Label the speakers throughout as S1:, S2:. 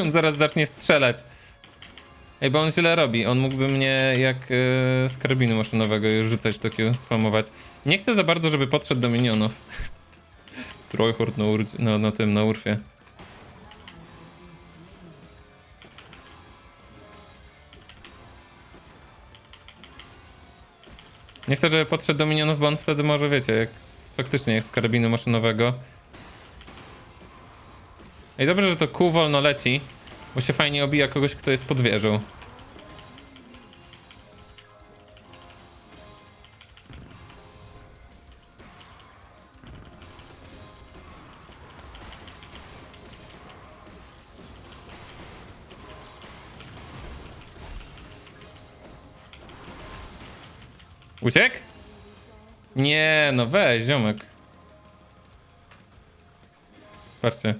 S1: On zaraz zacznie strzelać. Ej, bo on źle robi. On mógłby mnie jak e, z karabinu maszynowego rzucać Q, spamować. Nie chcę za bardzo, żeby podszedł do minionów. Trójhurt na, no, na tym, na urfie. Nie chcę, żeby podszedł do minionów, bo on wtedy może, wiecie, jak z, faktycznie jak z karabinu maszynowego. Ej, dobrze, że to kół wolno leci, bo się fajnie obija kogoś, kto jest pod wieżą. Uciekł? Nie, no weź, ziomek. Patrzcie.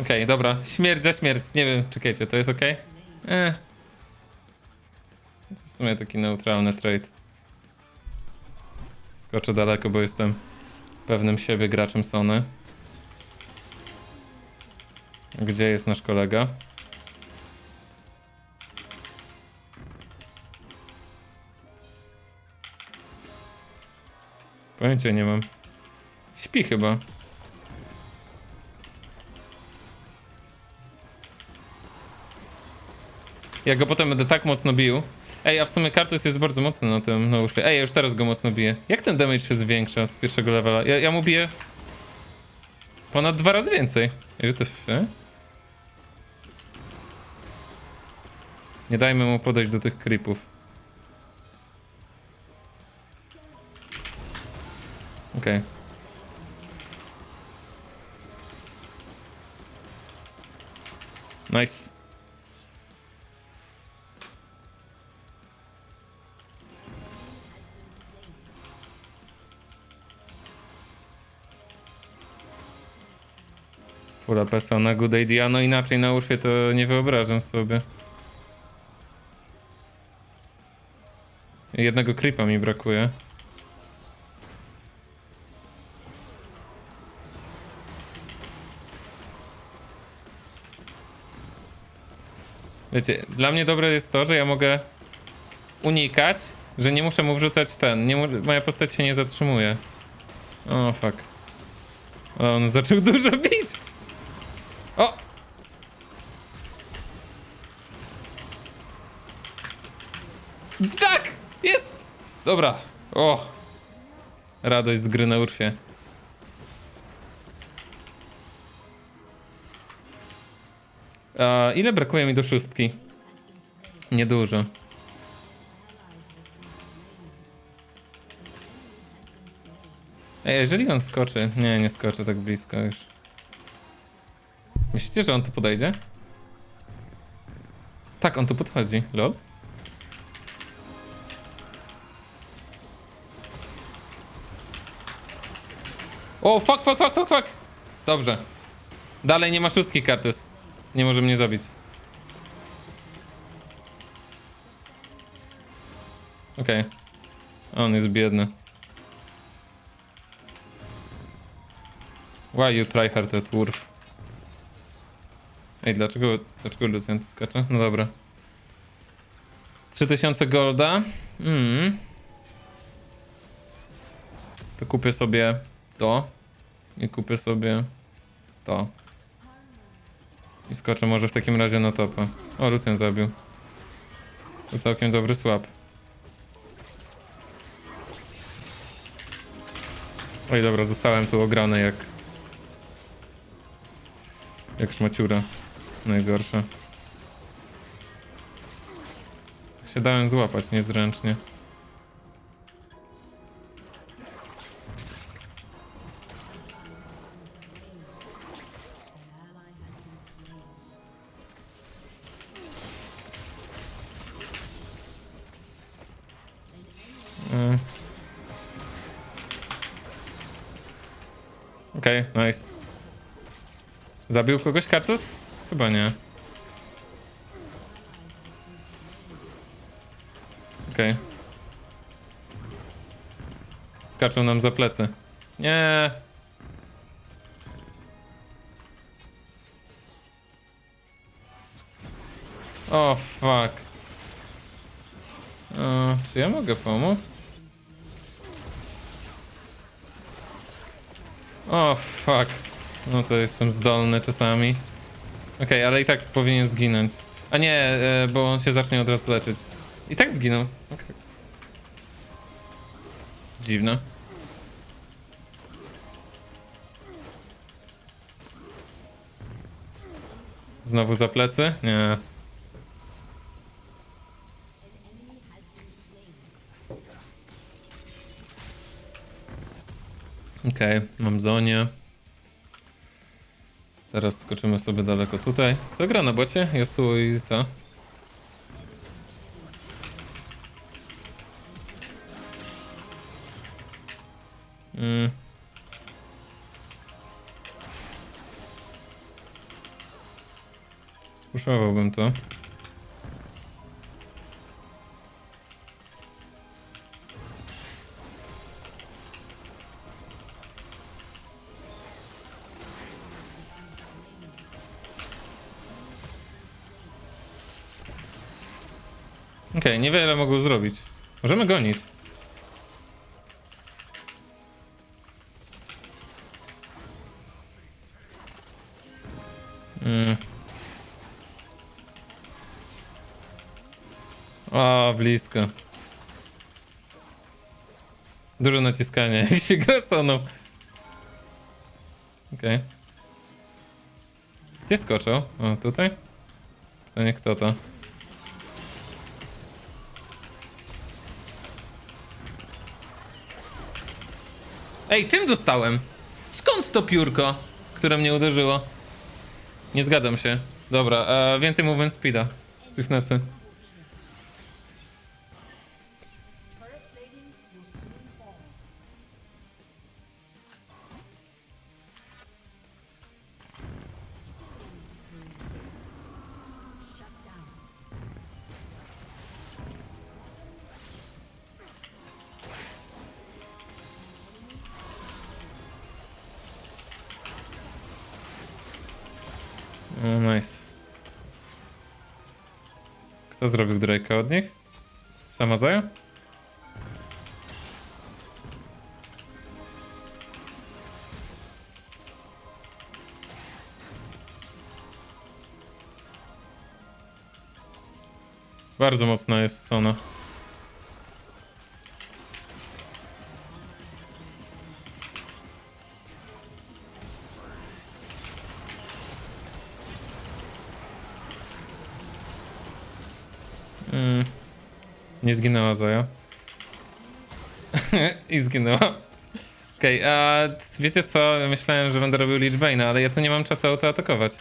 S1: Okej, dobra. Śmierć za śmierć. Nie wiem, czekajcie, to jest ok? Eh. To w sumie taki neutralny trade. Skoczę daleko, bo jestem pewnym siebie graczem Sony. Gdzie jest nasz kolega? Pojęcia nie mam. Śpi chyba. Ja go potem będę tak mocno bił. Ej, a w sumie Kartus jest bardzo mocny na tym, na uszwie. Ej, ja już teraz go mocno biję. Jak ten damage się zwiększa z pierwszego levela? Ja, ja mu biję ponad dwa razy więcej. Ej, to f... Nie dajmy mu podejść do tych creepów. Okej. Nice. Full pesa na good idea, no inaczej na urfie to nie wyobrażam sobie. Jednego creepa mi brakuje. Wiecie, dla mnie dobre jest to, że ja mogę unikać, że nie muszę mu wrzucać ten, nie moja postać się nie zatrzymuje. O, fuck. On zaczął dużo bić! O! Tak! Jest! Dobra. O! Radość z gry na urfie. A, ile brakuje mi do szóstki? Niedużo. Ej, jeżeli on skoczy... Nie, nie skoczy tak blisko już. Myślicie, że on tu podejdzie? Tak, on tu podchodzi. Lol. O, fuck, fuck, fuck, fuck, fuck! Dobrze. Dalej nie ma szóstki, Kartus. Nie może mnie zabić. Okej. On jest biedny. Why you try hard at Wolf? Ej, dlaczego, dlaczego Lucian tu skacze? No dobra. 3000 golda. Mm. To kupię sobie to. I kupię sobie to. I skoczę może w takim razie na topa. O, Lucian zabił. To całkiem dobry słab. Oj, dobra, zostałem tu ograny jak... Jak szmaciura. Najgorsze. Się dałem złapać niezręcznie. Okej, okay, nice. Zabił kogoś kartus? Chyba nie. Okej. Okay. Skaczą nam za plecy. Nie. O, oh, fuck. Uh, czy ja mogę pomóc? O, fuck. No to jestem zdolny czasami. Okej, ale i tak powinien zginąć. A nie, e, bo on się zacznie od razu leczyć. I tak zginął. Okej. Dziwne. Znowu za plecy? Nie. Zonię. Teraz skoczymy sobie daleko tutaj. Kto gra na bocie? Yasuo i ta. Mm. To. Okej, niewiele mogą zrobić. Możemy gonić. Mm. O, blisko. Dużo naciskania i się gra soną. Okej. Gdzie skoczył? O, tutaj? Pytanie kto to? Ej, czym dostałem? Skąd to piórko, które mnie uderzyło? Nie zgadzam się. Dobra, e, więcej movement speeda. Swiftnessy. Kto zrobił Drake'a od nich? Sama? Bardzo mocna jest Sona. Nie zginęła Zoja. I zginęła. Okej, a wiecie co? Myślałem, że będę robił Lichbane'a, ale ja tu nie mam czasu autoatakować.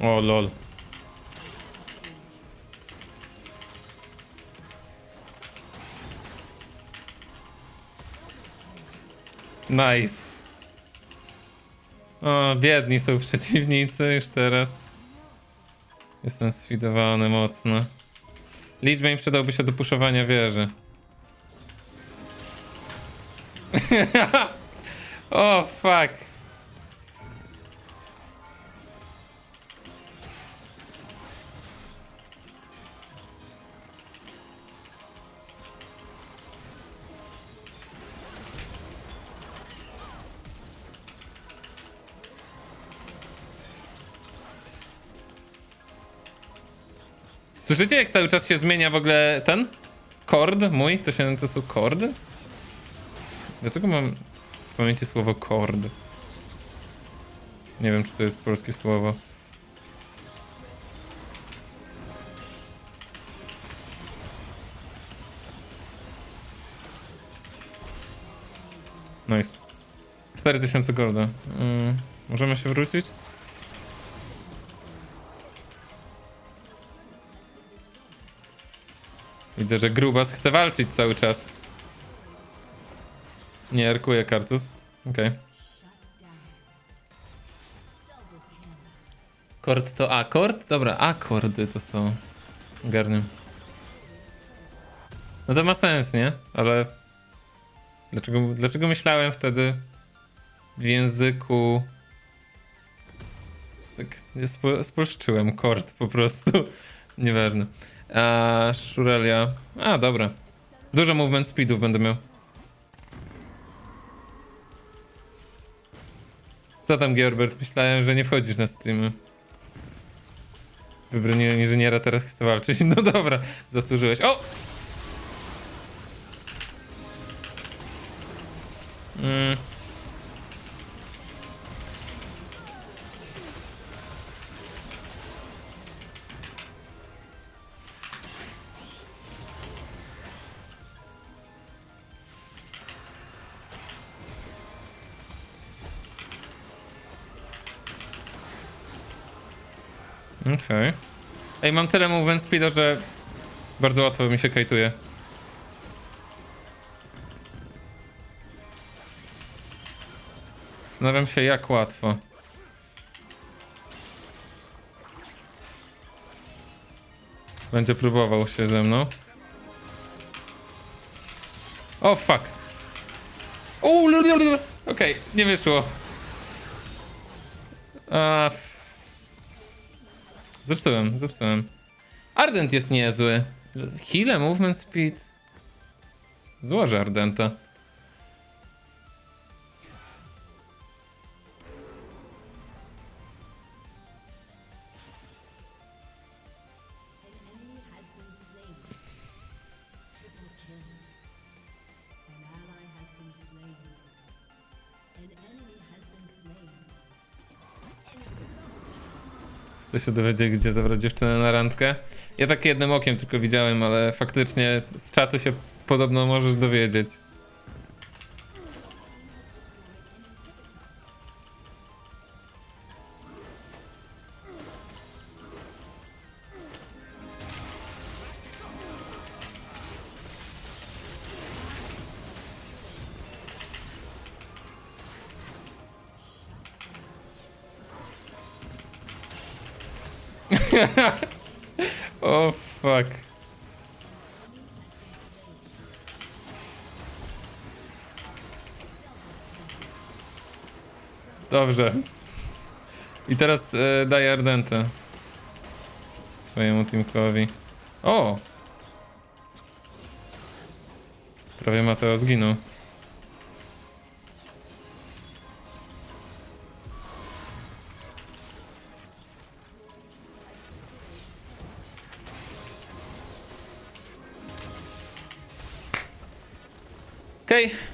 S1: O lol. Nice. O, biedni są przeciwnicy już teraz. Jestem sfidowany mocno. Liczbę im przydałby się do puszowania wieży. o, fuck. Słyszycie, jak cały czas się zmienia w ogóle ten? Kord mój? To się to są kordy? Dlaczego mam w pamięci słowo kord? Nie wiem, czy to jest polskie słowo. Nice. 4000 golda. Mm, możemy się wrócić? Widzę, że Grubas chce walczyć cały czas. Nie, erkuje Kartus. Okej. Kord to akord? Dobra, akordy to są. Garny. No to ma sens, nie? Ale Dlaczego, dlaczego myślałem wtedy w języku... Tak, nie spo, spolszczyłem kord po prostu. Nieważne. A Shurelia... A, dobra. Dużo movement speedów będę miał. Co tam, Gerbert? Myślałem, że nie wchodzisz na streamy. Wybroniłem inżyniera, teraz chcę walczyć. No dobra, zasłużyłeś. O! Mm. Okej. Ej, mam tyle movement speeda, że bardzo łatwo mi się kajtuje. Zastanawiam się jak łatwo. Będzie próbował się ze mną. O fuck. Uuu, Okej, nie wyszło. A, Zepsułem, zepsułem. Ardent jest niezły. Heal, movement speed. Złożę Ardenta. Chcę się dowiedzieć, gdzie zabrać dziewczynę na randkę. Ja tak jednym okiem tylko widziałem, ale faktycznie z czatu się podobno możesz dowiedzieć. O fuck. Dobrze. I teraz e, daję Ardentę. Swojemu teamkowi. O! Prawie Mateo zginął. Okej,